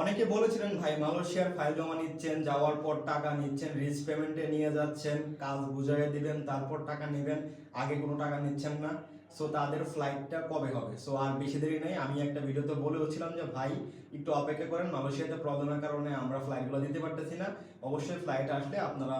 অনেকে বলেছিলেন, ভাই, মালয়েশিয়ার ফাইল জমা নিচ্ছেন, যাওয়ার পর টাকা নিচ্ছেন রিচ পেমেন্টে নিয়ে যাচ্ছেন, কাজ বুঝাইয়ে দিবেন, তারপর টাকা নেবেন, আগে কোনো টাকা নিচ্ছেন না। সো তাদের ফ্লাইটটা কবে হবে? সো আর বেশি দেরি নেই, আমি একটা ভিডিওতে বলেওছিলাম যে, ভাই, একটু অপেক্ষা করেন, মালয়েশিয়াতে প্রবলেমের কারণে আমরা ফ্লাইটগুলো দিতে পারতেছি না। অবশ্যই ফ্লাইট আসলে আপনারা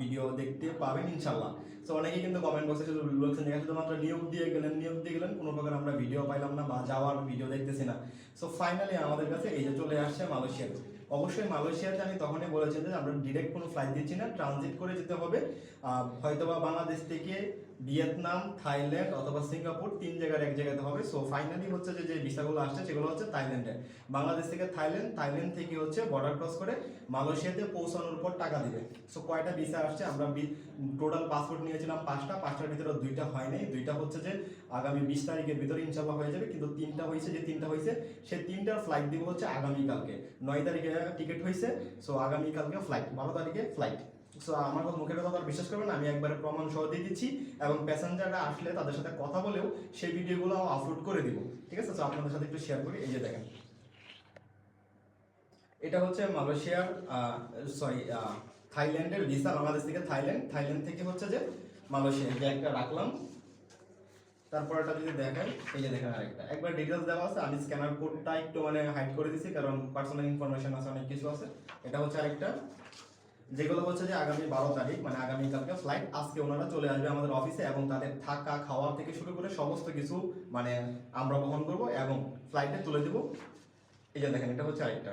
ভিডিও দেখতে পাবেন, ইনশাল্লাহ। সো অনেকেই কিন্তু কমেন্ট বক্সে শুধু বলছেন যে শুধুমাত্র নিয়োগ দিয়ে গেলেন, নিয়োগ দিয়ে গেলেন, কোনো প্রকার আমরা ভিডিও পাইলাম না বা যাওয়ার ভিডিও দেখতেছি না। সো ফাইনালি আমাদের কাছে এই যে চলে আসছে মালয়েশিয়াতে। অবশ্যই মালয়েশিয়াতে আমি তখনই বলেছি যে, আমরা ডিরেক্ট কোনো ফ্লাইট দিচ্ছি না ট্রানজিট করে যেতে হবে। হয়তোবা বাংলাদেশ থেকে ভিয়েতনাম, থাইল্যান্ড অথবা সিঙ্গাপুর তিন জায়গার এক জায়গাতে হবে। সো ফাইনালি হচ্ছে যে যে ভিসাগুলো আসছে, সেগুলো হচ্ছে থাইল্যান্ডে বাংলাদেশ থেকে থাইল্যান্ড থাইল্যান্ড থেকে হচ্ছে বর্ডার ক্রস করে মালয়েশিয়াতে পৌঁছানোর পর টাকা দিবে। সো কয়টা ভিসা আসছে? আমরা টোটাল পাসপোর্ট নিয়েছিলাম পাঁচটা, পাঁচটার ভিতরে দুইটা হয় নাই। দুইটা হচ্ছে যে, আগামী বিশ তারিখের ভিতরে ইনশাল্লাহ হয়ে যাবে। কিন্তু তিনটা হয়েছে, যে তিনটা হয়েছে সেই তিনটার ফ্লাইট দিব হচ্ছে আগামীকালকে। নয় তারিখে টিকিট হয়েছে সো আগামীকালকে ফ্লাইট বারো তারিখে ফ্লাইট সো আমার কথা মুখের কথা বিশ্বাস করবেন আমি একবারে প্রমাণ সহ দিয়ে দিচ্ছি এবং প্যাসেঞ্জাররা আসলে তাদের সাথে কথা বলেও সেই ভিডিওগুলো আপলোড করে দিব। ঠিক আছে? তো আপনাদের সাথে একটু শেয়ার করি, এই যে দেখেন। এটা হচ্ছে মালয়েশিয়ার সরি থাইল্যান্ডের ভিসা বাংলাদেশ থেকে থাইল্যান্ড। থাইল্যান্ড থেকে হচ্ছে যে মালয়েশিয়া যে একটা রাখলাম। তারপর এটা যদি দেখেন, এই যে দেখেন আরেকটা। একবার ডিটেলস দেওয়া আছে, আমি স্ক্যানার কোডটা একটু মানে হাইড করে দিছি, কারণ পার্সোনাল ইনফরমেশন আছে, অনেক কিছু আছে। এটা হচ্ছে আরেকটা। যেগুলো হচ্ছে যে আগামী বারো তারিখ মানে আগামীকালকে ফ্লাইট আজকে ওনারা চলে আসবে আমাদের অফিসে এবং তাদের থাকা, খাওয়া থেকে শুরু করে সমস্ত কিছু মানে আমরা বহন করব এবং ফ্লাইটে চলে দেবো। এই যে দেখেন, এটা হচ্ছে আরেকটা।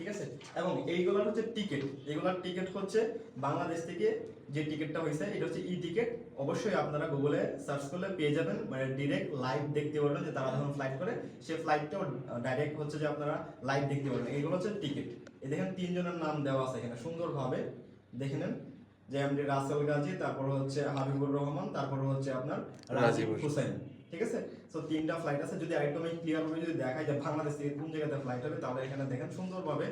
ঠিক আছে? এবং এইগুলোর হচ্ছে টিকিট এগুলোর টিকিট হচ্ছে বাংলাদেশ থেকে যে টিকিটটা হয়েছে এটা হচ্ছে ই টিকিট অবশ্যই আপনারা গুগলে সার্চ করলে পেয়ে যাবেন মানে ডিরেক্ট লাইভ দেখতে পারবেন যে তারা যখন ফ্লাইট করে সেই ফ্লাইটটাও ডাইরেক্ট হচ্ছে যে আপনারা লাইভ দেখতে পারবেন। এইগুলো হচ্ছে টিকিট এই দেখেন তিনজনের নাম দেওয়া আছে এখানে সুন্দরভাবে দেখে নেন। যে এমডি রাসেল গাজী তারপর হচ্ছে হাবিবুর রহমান তারপর হচ্ছে আপনার রাজীব রাজীব হোসেন। ঠিক আছে? সো তিনটা ফ্লাইট আছে, যদি আরেকটু আমি ক্লিয়ার ভাবে যদি দেখাই যে বাংলাদেশ থেকে কোন জায়গাতে ফ্লাইট হবে, তাহলে এখানে দেখেন সুন্দরভাবে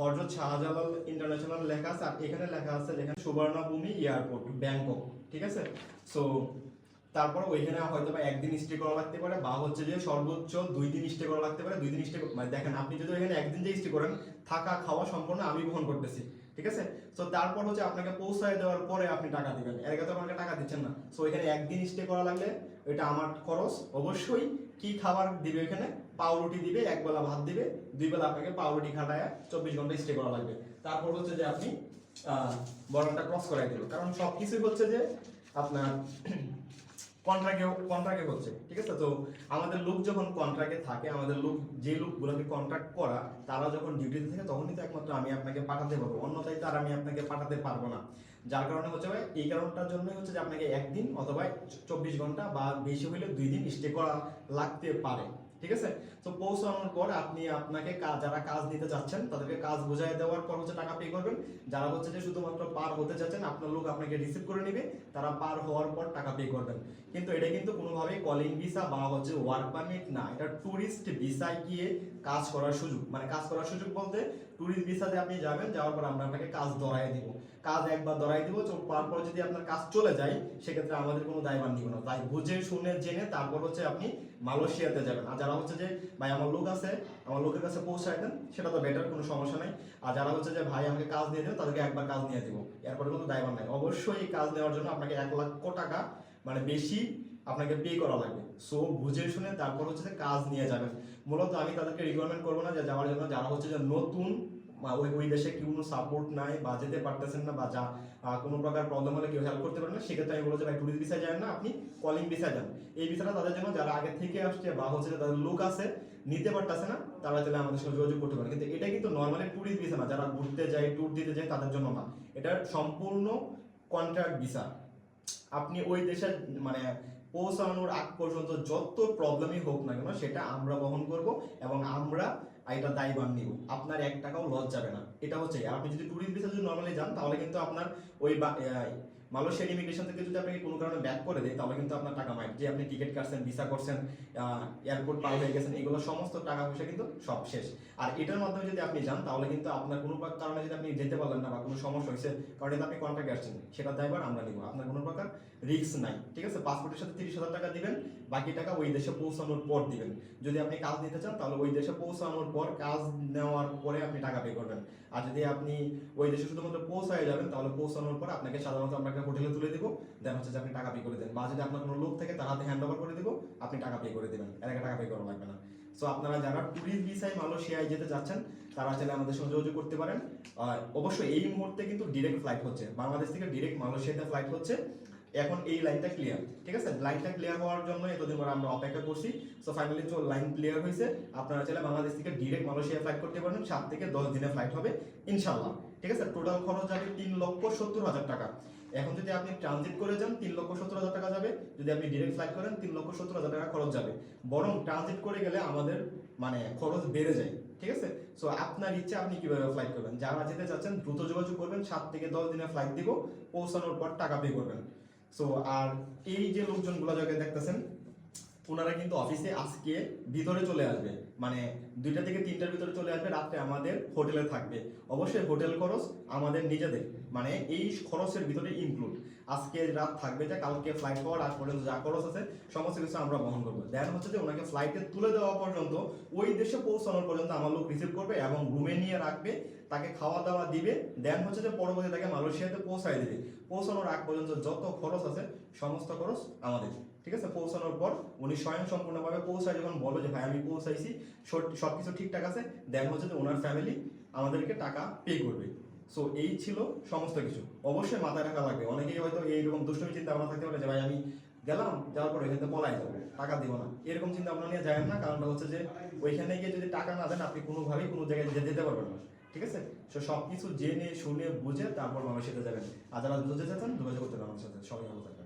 হজরত শাহজালাল ইন্টারন্যাশনাল লেখা আছে, আর এখানে লেখা আছে দেখেন সুবর্ণভূমি এয়ারপোর্ট, ব্যাংকক, ঠিক আছে? সো তারপর ওইখানে হয়তো বা একদিন স্টে করা লাগতে পারে, বা হচ্ছে যে সর্বোচ্চ দুই দিন স্টে করা লাগতে পারে, দুই দিন স্টে মানে দেখেন, আপনি যদি এখানে একদিন যে স্টে করেন থাকা খাওয়া সম্পূর্ণ আমি বহন করতেছি। ঠিক আছে? সো তারপর হচ্ছে আপনাকে পৌঁছায় দেওয়ার পরে আপনি টাকা দিবেন। এর আগে তো আপনাকে টাকা দিচ্ছেন না। সো এখানে একদিন স্টে করা লাগলে এটা আমার খরচ। অবশ্যই কি খাবার দিবে এখানে? পাউরুটি দিবে, এক বেলা ভাত দিবে, দুই বেলা আপনাকে পাউরুটি খাটায় চব্বিশ ঘণ্টা স্টে করা লাগবে। তারপর হচ্ছে যে আপনি বর্ডারটা ক্রস করাই দিল। কারণ সব কিছুই হচ্ছে যে আপনার কন্ট্রাক্টে কন্ট্রাকে হচ্ছে ঠিক আছে? তো আমাদের লোক যখন কন্ট্রাকে থাকে, আমাদের লোক, যে লোকগুলোকে কন্ট্রাক্ট করা, তারা যখন ডিউটিতে থাকে তখনই তো একমাত্র আমি আপনাকে পাঠাতে পারব। অন্যথায় তার আমি আপনাকে পাঠাতে পারব না। যার কারণে হচ্ছে ভাই, এই কারণটার জন্য হচ্ছে যে আপনাকে একদিন অথবা চব্বিশ ঘণ্টা বা বেশি হইলে দুই দিন স্টে করা লাগতে পারে। ঠিক আছে? তো পৌঁছানোর পর আপনি আপনাকে যারা কাজ দিতে চাচ্ছেন তাদেরকে কাজ বুঝাই দেওয়ার পর হচ্ছে টাকা পে করবেন। যারা হচ্ছে যে শুধুমাত্র পার হতে চাচ্ছেন আপনার লোক আপনাকে রিসিভ করে নেবে, তারা পার হওয়ার পর টাকা পে করবেন। কিন্তু এটা কিন্তু কোনোভাবেই কলিং ভিসা বা হচ্ছে ওয়ার্ক পারমিট না। এটা ট্যুরিস্ট ভিসায় গিয়ে কাজ করার সুযোগ। মানে কাজ করার সুযোগ বলতে ট্যুরিস্ট ভিসাতে আপনি যাবেন, যাওয়ার পর আমরা আপনাকে কাজ ধরাই দিব। কাজ একবার ধরাই দিব তারপর যদি আপনার কাজ চলে যায়, সেক্ষেত্রে আমাদের কোনো দায়ভার নিব না। তাই বুঝে, শুনে, জেনে তারপর হচ্ছে আপনি মালয়েশিয়াতে যাবেন। আর যারা হচ্ছে যে, ভাই, আমার লোক আছে, আমার লোকের কাছে পৌঁছায় দেন, সেটা তো বেটার কোনো সমস্যা নাই। আর যারা হচ্ছে যে, ভাই, আমাকে কাজ দিয়ে দেন তাদেরকে একবার কাজ নিয়ে দিব। এরপরে কোনো দায়ভার নাই। অবশ্যই এই কাজ নেওয়ার জন্য আপনাকে এক লক্ষ টাকা মানে বেশি আপনাকে পে করা লাগবে। সো বুঝে, শুনে তারপর হচ্ছে কাজ নিয়ে যাবেন। মূলত আমি তাদেরকে রিকমেন্ড করব না যে, যাওয়ার জন্য যারা হচ্ছে যে নতুন ওই ওই দেশে কোনো সাপোর্ট নাই বা যেতে পারতেছেন না বা যা কোনো প্রকার প্রবলেম হলে কেউ হেল্প করতে পারে না, সেক্ষেত্রে আমি বলব যে ভাই টুরিস্ট ভিসায় যান না আপনি কলিং ভিসায় যান। এই ভিসাটা তাদের জন্য যারা আগে থেকে আসছে বা হচ্ছে তাদের লোক আছে, নিতে পারতেছে না, তারা তাহলে আমাদের সঙ্গে যোগাযোগ করতে পারে। কিন্তু এটা কিন্তু নর্মালি ট্যুরিস্ট ভিসা না, যারা ঘুরতে যায় ট্যুর দিতে যায়, তাদের জন্য না। এটা সম্পূর্ণ কন্ট্রাক্ট ভিসা আপনি ওই দেশের মানে পৌঁছানোর আগ পর্যন্ত যত প্রবলেমই হোক না কেন, সেটা আমরা বহন করব এবং আমরা এটা দায়বান নিব। আপনার এক টাকাও লস যাবে না। এটা হচ্ছে, আপনি যদি ট্যুরিস্ট ভিসা যদি নর্মালি যান, তাহলে কিন্তু আপনার ওই মালয়েশিয়ান ইমিগ্রেশন থেকে যদি আপনাকে কোনো কারণে ব্যাক করে দেয়, তাহলে কিন্তু আপনার টাকা মাইট যে আপনি টিকিট কাটছেন ভিসা করছেন এয়ারপোর্ট পার হয়ে গেছেন, এগুলো সমস্ত টাকা পয়সা কিন্তু সব শেষ। আর এটার মাধ্যমে যদি আপনি যান, তাহলে কিন্তু আপনার কোনো কারণে যদি আপনি যেতে পারলেন না বা কোনো সমস্যা হয়েছে, কারণ এটা আপনি কন্ট্রাক্ট আসছেন। সেটা দায়ভার আমরা নিব। আপনার কোনো প্রকার রিস্ক নাই। ঠিক আছে? পাসপোর্টের সাথে তিরিশ হাজার টাকা দিবেন বাকি টাকা ওই দেশে পৌঁছানোর পর দিবেন। যদি আপনি কাজ নিতে চান, তাহলে ওই দেশে পৌঁছানোর পর কাজ নেওয়ার পরে আপনি টাকা পে করবেন। আর যদি আপনি ওই দেশে শুধুমাত্র পৌঁছায় যাবেন, তাহলে পৌঁছানোর পর আপনাকে সাধারণত একটা হোটেলে তুলে দিব। দেন হচ্ছে যে আপনি টাকা পে করে দেন। বা যদি আপনার কোনো লোক থাকে, তার হাতে হ্যান্ড ওভার করে দিব, আপনি টাকা পে করে দেবেন। আগে টাকা পে করা লাগবে না। সো আপনারা যারা ট্যুরিস্ট ভিসায় মালয়েশিয়ায় যেতে যাচ্ছেন, তারা চাইলে আমাদের সঙ্গে যোগাযোগ করতে পারেন। আর অবশ্যই এই মুহূর্তে কিন্তু ডিরেক্ট ফ্লাইট হচ্ছে। বাংলাদেশ থেকে ডিরেক্ট মালয়েশিয়াতে ফ্লাইট হচ্ছে। এখন এই লাইনটা ক্লিয়ার ঠিক আছে? লাইনটা ক্লিয়ার হওয়ার জন্য এতদিন পর আমরা অপেক্ষা করছি। সো ফাইনালি তো লাইন ক্লিয়ার হয়েছে। আপনারা চাইলে বাংলাদেশ থেকে ডিরেক্ট মালয়েশিয়া ফ্লাইট করতে পারবেন। সাত থেকে দশ দিনে ফ্লাইট হবে ইনশাল্লাহ ঠিক আছে? টোটাল খরচ যাবে তিন লক্ষ সত্তর হাজার টাকা। এখন যদি আপনি ট্রানজিট করে যান, তিন লক্ষ সত্তর হাজার টাকা যাবে। যদি আপনি ডিরেক্ট ফ্লাইট করেন, তিন লক্ষ সত্তর হাজার টাকা খরচ যাবে। বরং ট্রানজিট করে গেলে আমাদের মানে খরচ বেড়ে যায়। ঠিক আছে? সো আপনার ইচ্ছা আপনি কীভাবে ফ্লাইট করবেন? যারা যেতে চাচ্ছেন, দ্রুত যোগাযোগ করবেন। সাত থেকে দশ দিনে ফ্লাইট দিব। পৌঁছানোর পর টাকা পে করবেন। সো আর এই যে লোকজনগুলো যাকে দেখতেছেন ওনারা কিন্তু অফিসে আজকে ভিতরে চলে আসবে। মানে দুইটা থেকে তিনটার ভিতরে চলে আসবে, রাত্রে আমাদের হোটেলে থাকবে। অবশ্যই হোটেল খরচ আমাদের নিজেদের মানে এই খরচের ভিতরে ইনক্লুড আজকে রাত থাকবে যে, কালকে ফ্লাইট হওয়ার আগ পর্যন্ত যা খরচ আছে, সমস্ত কিছু আমরা বহন করব। দেন হচ্ছে যে ওনাকে ফ্লাইটে তুলে দেওয়া পর্যন্ত, ওই দেশে পৌঁছানোর পর্যন্ত আমার লোক রিসিভ করবে এবং রুমে নিয়ে রাখবে, তাকে খাওয়া দাওয়া দিবে। দেন হচ্ছে যে পরবর্তী তাকে মালয়েশিয়াতে পৌঁছায় দিবে। পৌঁছানোর আগ পর্যন্ত যত খরচ আছে, সমস্ত খরচ আমাদের। ঠিক আছে? পৌঁছানোর পর উনি স্বয়ং সম্পূর্ণভাবে পৌঁছায়। যখন বলবে যে, ভাই, আমি পৌঁছাইছি, সব কিছু ঠিকঠাক আছে দেন হচ্ছে যে ওনার ফ্যামিলি আমাদেরকে টাকা পে করবে। সো এই ছিল সমস্ত কিছু। অবশ্যই মাথায় রাখা লাগবে। অনেকেই হয়তো এইরকম দুষ্টমি চিন্তা ভাবনা থাকতে পারে যে, ভাই, আমি গেলাম, যাওয়ার পর এখান থেকে পলাই যাব, টাকা দিব না। এরকম চিন্তা ভাবনা নিয়ে যায় না। কারণটা হচ্ছে যে, ওইখানে গিয়ে যদি টাকা না দেন, আপনি কোনোভাবেই কোনো জায়গায় যেতে যেতে পারবেন না। ঠিক আছে? সো সব কিছু জেনে, শুনে, বুঝে তারপর মানুষের সাথে যাবেন। আর যারা বুঝতে চাচ্ছেন যোগাযোগ করতে পারেন আমার সাথে। সবাই ভালো